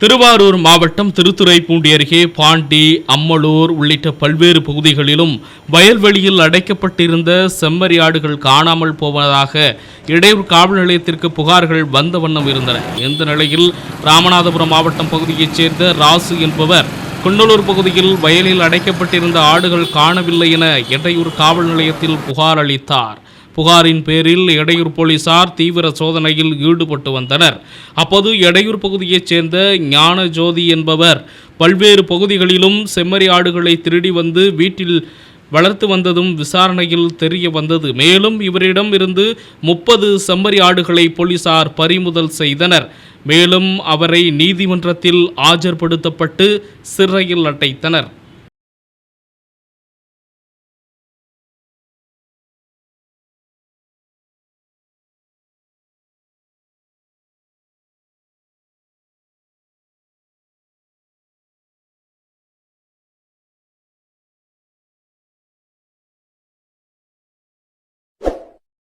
திருவாரூர் மாவட்டம் திருத்துறைப்பூண்டி அருகே பாண்டி அம்மலூர் உள்ளிட்ட பல்வேறு பகுதிகளிலும் வயல்வெளியில் அடைக்கப்பட்டிருந்த செம்மறி ஆடுகள் காணாமல் போவதாக இடையூர் காவல் நிலையத்திற்கு புகார்கள் வந்த வண்ணம் இருந்தன. இந்த நிலையில் ராமநாதபுரம் மாவட்டம் பகுதியைச் சேர்ந்த ராசு என்பவர் குன்னலூர் பகுதியில் வயலில் அடைக்கப்பட்டிருந்த ஆடுகள் காணவில்லை என இடையூர் காவல் நிலையத்தில் புகார் அளித்தார். புகாரின் பேரில் எடையூர் போலீசார் தீவிர சோதனையில் ஈடுபட்டு வந்தனர். அப்போது எடையூர் பகுதியைச் சேர்ந்த ஞான ஜோதி என்பவர் பல்வேறு பகுதிகளிலும் செம்மறி ஆடுகளை திருடி வந்து வீட்டில் வளர்த்து வந்ததும் விசாரணையில் தெரிய வந்தது. மேலும் இவரிடம் இருந்து முப்பது செம்மறி ஆடுகளை போலீசார் பறிமுதல் செய்தனர். மேலும் அவரை நீதிமன்றத்தில் ஆஜர்படுத்தப்பட்டு சிறையில் அடைத்தனர்.